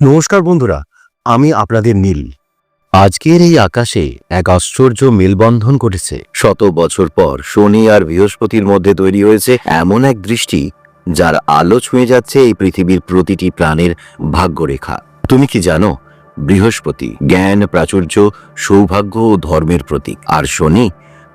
নমস্কার বন্ধুরা, আমি আপনাদের নীল। আজকের এই আকাশে এক আশ্চর্য মেলবন্ধন ঘটেছে। শত বছর পর শনি আর বৃহস্পতির মধ্যে তৈরি হয়েছে এমন এক দৃষ্টি, যার আলো ছুঁয়ে যাচ্ছে এই পৃথিবীর প্রতিটি প্রাণের ভাগ্যরেখা। তুমি কি জানো, বৃহস্পতি জ্ঞান, প্রাচুর্য, সৌভাগ্য ও ধর্মের প্রতীক, আর শনি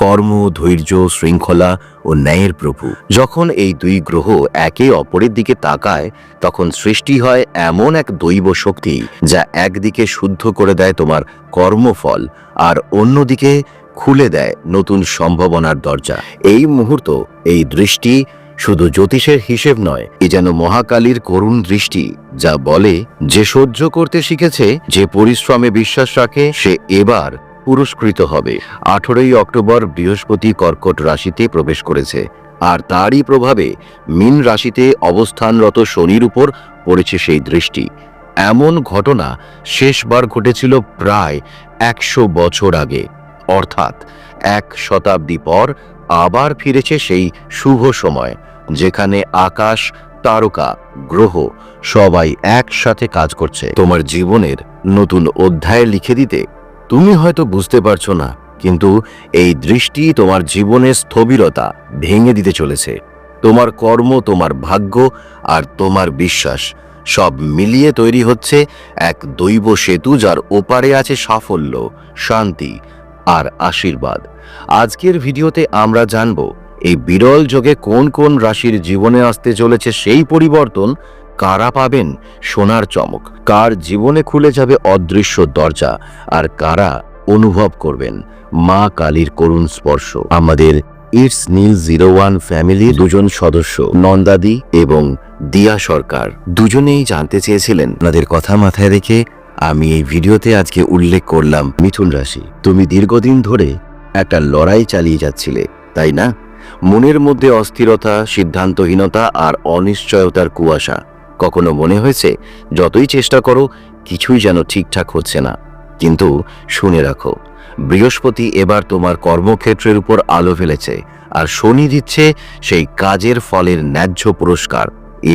কর্ম, ধৈর্য, শৃঙ্খলা ও ন্যায়ের প্রভু। যখন এই দুই গ্রহ একে অপরের দিকে তাকায়, তখন সৃষ্টি হয় এমন এক দৈব শক্তি যা একদিকে শুদ্ধ করে দেয় তোমার কর্মফল আর অন্যদিকে খুলে দেয় নতুন সম্ভাবনার দরজা। এই মুহূর্ত, এই দৃষ্টি শুধু জ্যোতিষের হিসেব নয়, এ যেন মহাকালীর করুণ দৃষ্টি যা বলে, যে সহ্য করতে শিখেছে, যে পরিশ্রমে বিশ্বাস রাখে, সে এবার পুরস্কৃত হবে। আঠেরোই অক্টোবর বৃহস্পতি কর্কট রাশিতে প্রবেশ করেছে। আর তারই প্রভাবে মিন রাশিতে অবস্থানরত শনির উপর পড়েছে সেই দৃষ্টি। এমন ঘটনা শেষবার ঘটেছিল প্রায় একশো বছর আগে। অর্থাৎ এক শতাব্দী পর আবার ফিরেছে সেই শুভ সময়, যেখানে আকাশ, তারকা, গ্রহ সবাই একসাথে কাজ করছে। তোমার জীবনের নতুন অধ্যায় লিখে দিতে তুমি হয়তো বুঝতে পারছ না, কিন্তু এই দৃষ্টি তোমার জীবনের স্থবিরতা ভেঙে দিতে চলেছে। তোমার কর্ম, তোমার ভাগ্য আর তোমার বিশ্বাস সব মিলিয়ে তৈরি হচ্ছে এক দৈব সেতু যার ওপারে আছে সাফল্য, শান্তি আর আশীর্বাদ। আজকের ভিডিওতে আমরা জানব, এই বিরল যোগে কোন কোন রাশির জীবনে আসতে চলেছে সেই পরিবর্তন কারা পাবেন সোনার চমক? কার জীবনে খুলে যাবে অদৃশ্য দরজা? আর কারা অনুভব করবেন মা কালীর করুণ স্পর্শ? আমাদের ইটস নীল জিরো ওয়ান ফ্যামিলির দুজন সদস্য, নন্দাদি এবং দিয়া সরকার। দুজনেই জানতে চেয়েছিলেন, আপনাদের কথা মাথায় রেখে আমি এই ভিডিওতে আজকে উল্লেখ করলাম মিথুন রাশি। তুমি দীর্ঘদিন ধরে একটা লড়াই চালিয়ে যাচ্ছিলে, তাই না? মনের মধ্যে অস্থিরতা, সিদ্ধান্তহীনতা আর অনিশ্চয়তার কুয়াশা। কখনো মনে হয়েছে, যতই চেষ্টা করো, কিছুই যেন ঠিকঠাক হচ্ছে না। কিন্তু শুনে রাখো, বৃহস্পতি এবার তোমার কর্মক্ষেত্রের উপর আলো ফেলেছে, আর শনি দিচ্ছে সেই কাজের ফলের ন্যায্য পুরস্কার।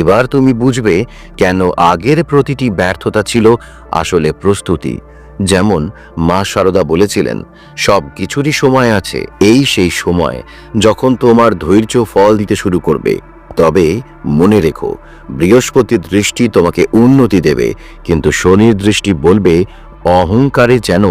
এবার তুমি বুঝবে কেন আগের প্রতিটি ব্যর্থতা ছিল আসলে প্রস্তুতি। যেমন মা শারদা বলেছিলেন, সব কিছুরই সময় আছে, এই সেই সময় যখন তোমার ধৈর্য ফল দিতে শুরু করবে। তবে মনে রেখো বৃহস্পতির দৃষ্টি তোমাকে উন্নতি দেবে, কিন্তু শনির দৃষ্টি বলবে, অহংকারে যেন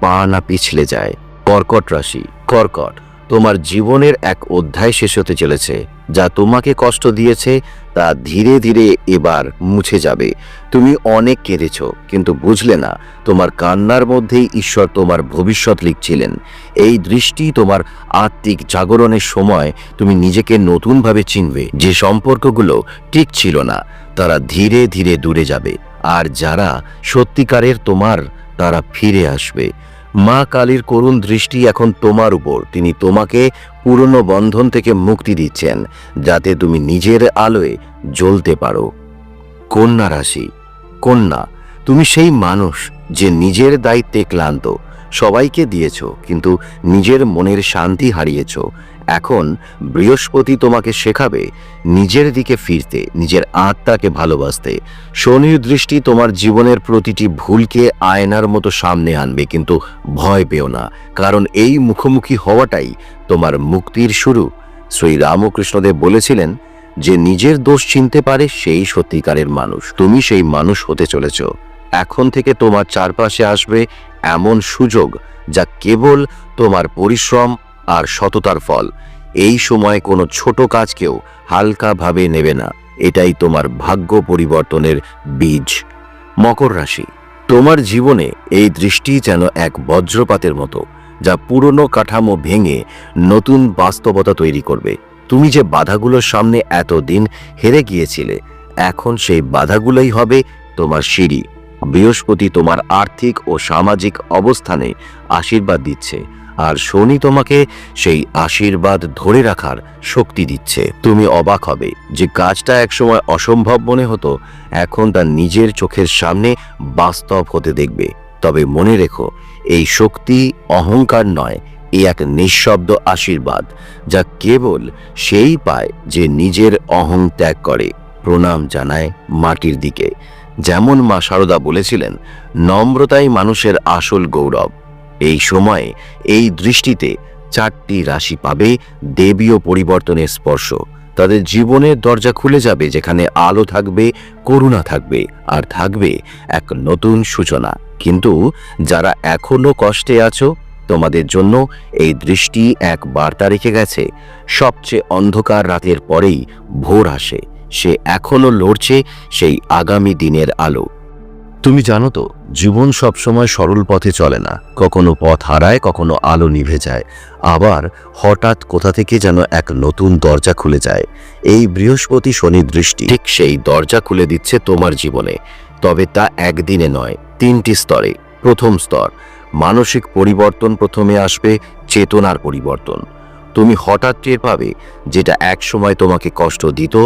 পা না পিছলে যায়। কর্কট রাশি, কর্কট। তোমার জীবনের এক অধ্যায় শেষ হতে চলেছে, যা তোমাকে কষ্ট দিয়েছে, তা ধীরে ধীরে এবার মুছে যাবে। তুমি অনেক কেঁদেছ, কিন্তু বুঝলে না, তোমার কান্নার মধ্যেই ঈশ্বর তোমার ভবিষ্যৎ লিখছিলেন। এই দৃষ্টি তোমার আত্মিক জাগরণের সময় তুমি নিজেকে নতুনভাবে চিনবে। যে সম্পর্কগুলো ঠিক ছিল না, তারা ধীরে ধীরে দূরে যাবে, আর যারা সত্যিকারের তোমার, তারা ফিরে আসবে। মা কালীর করুণ দৃষ্টি এখন তোমার উপর। তিনি তোমাকে পুরনো বন্ধন থেকে মুক্তি দিচ্ছেন, যাতে তুমি নিজের আলোয় জ্বলতে পারো। কন্যা রাশি, কন্যা, তুমি সেই মানুষ যে নিজের দায়িত্বে ক্লান্ত, সবাইকে দিয়েছ, কিন্তু নিজের মনের শান্তি হারিয়েছ। এখন বৃহস্পতি তোমাকে শেখাবে নিজের দিকে ফিরতে, নিজের আত্মাকে ভালোবাসতে। শনির দৃষ্টি তোমার জীবনের প্রতিটি ভুলকে আয়নার মতো সামনে আনবে, কিন্তু ভয় পেও না, কারণ এই মুখোমুখি হওয়াটাই তোমার মুক্তির শুরু। শ্রী রামকৃষ্ণদেব বলেছিলেন, যে নিজের দোষ চিনতে পারে, সেই সত্যিকারের মানুষ। তুমি সেই মানুষ হতে চলেছ। এখন থেকে তোমার চারপাশে আসবে এমন সুযোগ যা কেবল তোমার পরিশ্রম আর সততার ফল। এই সময় কোনো ছোট কাজকেও হালকাভাবে নেবে না। এটাই তোমার ভাগ্য পরিবর্তনের বীজ। মকর রাশি। তোমার জীবনে এই দৃষ্টি যেন এক বজ্রপাতের মতো, যা পুরনো কাঠামো ভেঙে নতুন বাস্তবতা তৈরি করবে। তুমি যে বাধাগুলোর সামনে এতদিন হেরে গিয়েছিলে, এখন সেই বাধাগুলোই হবে তোমার সিঁড়ি। বৃহস্পতি তোমার আর্থিক ও সামাজিক অবস্থানে আশীর্বাদ দিচ্ছে। আর শনি তোমাকে সেই আশীর্বাদ ধরে রাখার শক্তি দিচ্ছে। তুমি অবাক হবে যে কাজটা একসময় অসম্ভব মনে হতো, এখন তার নিজের চোখের সামনে বাস্তব হতে দেখবে। তবে মনে রেখো, এই শক্তি অহংকার নয়, এ এক নিঃশব্দ আশীর্বাদ, যা কেবল সেই পায় যে নিজের অহং ত্যাগ করে। প্রণাম জানায় মাটির দিকে। যেমন মা সারদা বলেছিলেন, নম্রতাই মানুষের আসল গৌরব। এই সময়ে এই দৃষ্টিতে চারটি রাশি পাবে দেবীয় পরিবর্তনের স্পর্শ। তাদের জীবনের দরজা খুলে যাবে, যেখানে আলো থাকবে, করুণা থাকবে, আর থাকবে এক নতুন সূচনা। কিন্তু যারা এখনও কষ্টে আছো, তোমাদের জন্য এই দৃষ্টি এক বার্তা রেখে গেছে। সবচেয়ে অন্ধকার রাতের পরেই ভোর আসে, সে এখনও লড়ছে সেই আগামী দিনের আলো। তুমি জানো তো, জীবন সবসময় সরল পথে চলে না। কখনো পথ হারায়, কখনো আলো নিভে যায়। আবার হঠাৎ কোথা থেকে যেন এক নতুন দরজা খুলে যায়। এই বৃহস্পতি শনি দৃষ্টি ঠিক সেই দরজা খুলে দিচ্ছে তোমার জীবনে। তবে তা একদিনে নয়, তিনটি স্তরে। প্রথম স্তর, মানসিক পরিবর্তন প্রথমে আসবে, চেতনার পরিবর্তন। তুমি হঠাৎ টের পাবে যেটা এক সময় তোমাকে কষ্ট দিত,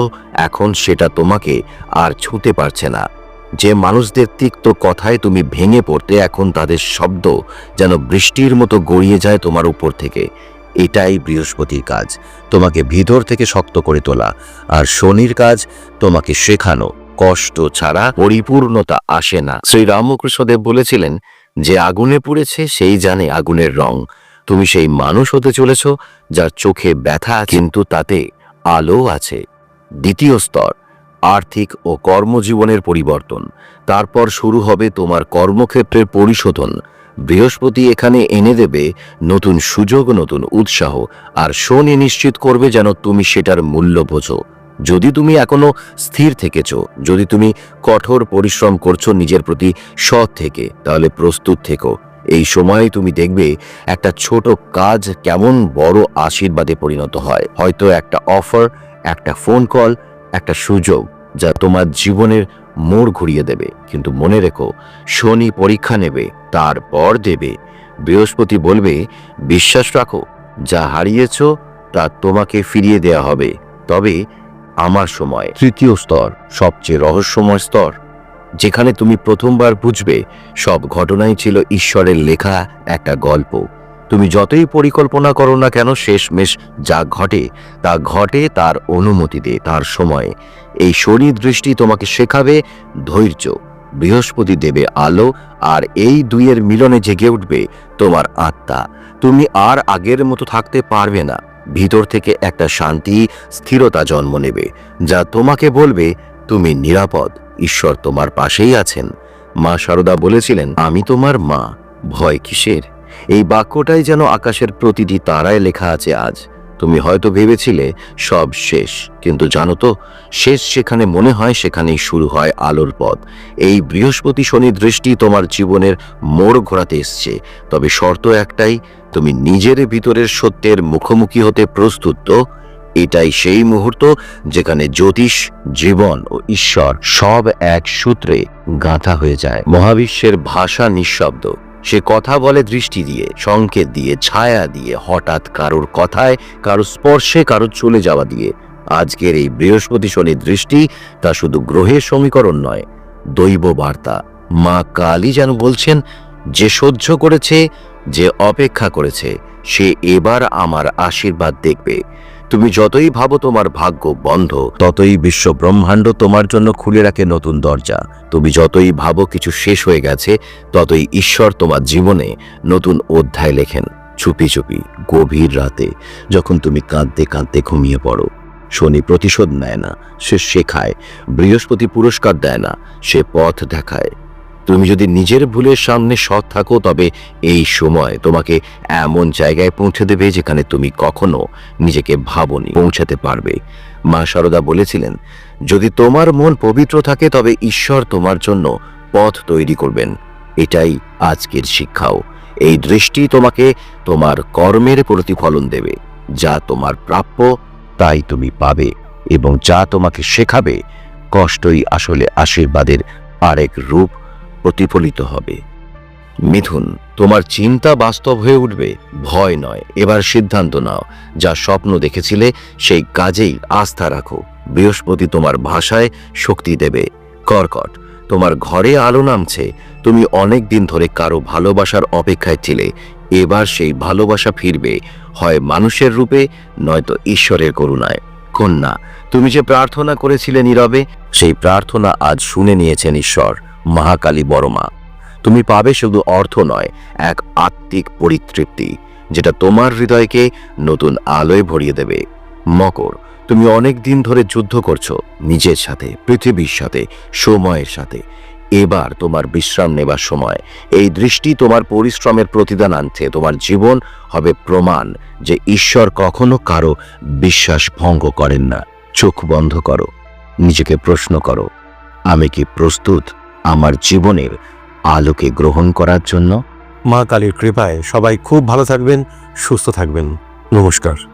এখন সেটা তোমাকে আর ছুঁতে পারছে না। যে মানুষদের তিক্ত কথায় তুমি ভেঙে পড়তে এখন তাদের শব্দ যেন বৃষ্টির মতো গড়িয়ে যায় তোমার উপর থেকে। এটাই বৃহস্পতির কাজ। তোমাকে ভিতর থেকে শক্ত করে তোলা আর শনির কাজ তোমাকে শেখানো। কষ্ট ছাড়া পরিপূর্ণতা আসে না। শ্রী রামকৃষ্ণদেব বলেছিলেন, যে আগুনে পুড়েছে, সেই জানে আগুনের রং। তুমি সেই মানুষ হতে চলেছ যার চোখে ব্যথা কিন্তু তাতে আলো আছে। দ্বিতীয় স্তর আর্থিক ও কর্মজীবনের পরিবর্তন। তারপর শুরু হবে তোমার কর্মক্ষেত্রের পরিশোধন। বৃহস্পতি এখানে এনে দেবে নতুন সুযোগ, নতুন উৎসাহ, আর শনি নিশ্চিত করবে যেন তুমি সেটার মূল্য বোঝো। যদি তুমি এখনও স্থির থেকেছ, যদি তুমি কঠোর পরিশ্রম করছ নিজের প্রতি সৎ থেকে, তাহলে প্রস্তুত থেকো। এই সময়ে তুমি দেখবে একটা ছোট কাজ কেমন বড় আশীর্বাদে পরিণত হয়। হয়তো একটা অফার, একটা ফোন কল, একটা সুযোগ। যা তোমার জীবনের মোড় ঘুরিয়ে দেবে। কিন্তু মনে রেখো, শনি পরীক্ষা নেবে, তারপর দেবে। বৃহস্পতি বলবে, বিশ্বাস রাখো, যা হারিয়েছ, তা তোমাকে ফিরিয়ে দেয়া হবে। তবে আমার সময়। তৃতীয় স্তর, সবচেয়ে রহস্যময় স্তর। যেখানে তুমি প্রথমবার বুঝবে, সব ঘটনাই ছিল ঈশ্বরের লেখা একটা গল্প। তুমি যতই পরিকল্পনা করো না কেন, শেষমেশ যা ঘটে, তা ঘটে তার অনুমতিতে, তার সময়। এই শনি দৃষ্টি তোমাকে শেখাবে ধৈর্য, বৃহস্পতি দেবে আলো, আর এই দুইয়ের মিলনে জেগে উঠবে তোমার আত্মা। তুমি আর আগের মতো থাকতে পারবে না। ভিতর থেকে একটা শান্তি, স্থিরতা জন্ম নেবে, যা তোমাকে বলবে, তুমি নিরাপদ, ঈশ্বর তোমার পাশেই আছেন। মা শারদা বলেছিলেন, আমি তোমার মা, ভয় কিসের? এই বাক্যটাই যেন আকাশের প্রতিটি তারায় লেখা আছে আজ। তুমি হয়তো ভেবেছিলে সব শেষ, কিন্তু জানো তো, শেষ সেখানে মনে হয় সেখানেই শুরু হয় আলোর পথ। এই বৃহস্পতি শনি দৃষ্টি তোমার জীবনের মোড় ঘোরাতে এসছে। তবে শর্ত একটাই, তুমি নিজের ভিতরের সত্যের মুখোমুখি হতে প্রস্তুত তো? এটাই সেই মুহূর্ত যেখানে জ্যোতিষ, জীবন ও ঈশ্বর সব এক সূত্রে গাঁথা হয়ে যায়। মহাবিশ্বের ভাষা নিঃশব্দ। সে কথা বলে দৃষ্টি দিয়ে, সংকেত দিয়ে, ছায়া দিয়ে, হঠাৎ কারোর কথায় কারও স্পর্শে কারও চলে যাওয়া দিয়ে। আজকের এই বৃহস্পতি শনি দৃষ্টি তা শুধু গ্রহের সমীকরণ নয়, দৈব বার্তা। মা কালী যেন বলছেন, যে সহ্য করেছে, যে অপেক্ষা করেছে, সে এবার আমার আশীর্বাদ দেখবে। তুমি যতই ভাবো তোমার ভাগ্য বন্ধ, ততই বিশ্ব ব্রহ্মাণ্ড তোমার জন্য খুলে রাখে নতুন দরজা। তুমি যতই ভাবো কিছু শেষ হয়ে গেছে, ততই ঈশ্বর তোমার জীবনে নতুন অধ্যায় লেখেন। চুপি চুপি, গভীর রাতে, যখন তুমি কাঁদতে কাঁদতে ঘুমিয়ে পড়ো, শনি প্রতিশোধ নেয় না, সে শেখায়, বৃহস্পতি পুরস্কার দেয় না, সে পথ দেখায়। তুমি যদি নিজের ভুলের সামনে সৎ থাকো, তবে এই সময় তোমাকে এমন জায়গায় পৌঁছে দেবে যেখানে তুমি কখনো নিজেকে ভাবনি, পৌঁছাতে পারবে। মা সারদা বলেছিলেন, যদি তোমার মন পবিত্র থাকে, তবে ঈশ্বর তোমার জন্য পথ তৈরি করবেন। এটাই আজকের শিক্ষাও। এই দৃষ্টি তোমাকে তোমার কর্মের প্রতিফলন দেবে। যা তোমার প্রাপ্য, তাই তুমি পাবে এবং যা তোমাকে শেখাবে, কষ্টই আসলে আশীর্বাদের আরেক রূপ প্রতিফলিত হবে। মিথুন, তোমার চিন্তা বাস্তব হয়ে উঠবে, ভয় নয়। এবার সিদ্ধান্ত নাও, যা স্বপ্ন দেখেছিলে, সেই কাজেই আস্থা রাখো। বৃহস্পতি তোমার ভাষায় শক্তি দেবে। কর্কট, তোমার ঘরে আলো নামছে। তুমি অনেক দিন ধরে কারও ভালোবাসার অপেক্ষায় ছিলে। এবার সেই ভালোবাসা ফিরবে। হয় মানুষের রূপে, নয়তো ঈশ্বরের করুণায়। কন্যা, তুমি যে প্রার্থনা করেছিলে নীরবে, সেই প্রার্থনা আজ শুনে নিয়েছেন ঈশ্বর। মহাকালী বড়মা, তুমি পাবে শুধু অর্থ নয়, এক আত্মিক পরিতৃপ্তি, যেটা তোমার হৃদয়কে নতুন আলোয় ভরিয়ে দেবে। মকর, তুমি অনেক দিন ধরে যুদ্ধ করছ, নিজের সাথে, পৃথিবীর সাথে, সময়ের সাথে। এবার তোমার বিশ্রাম নেবার সময়। এই দৃষ্টি তোমার পরিশ্রমের প্রতিদান আনছে। তোমার জীবন হবে প্রমাণ যে ঈশ্বর কখনো কারও বিশ্বাস ভঙ্গ করেন না। চোখ বন্ধ করো, নিজেকে প্রশ্ন করো, আমি কি প্রস্তুত? আমার জীবনের আলোকে গ্রহণ করার জন্য। মা কালীর কৃপায় সবাই খুব ভালো থাকবেন, সুস্থ থাকবেন। নমস্কার।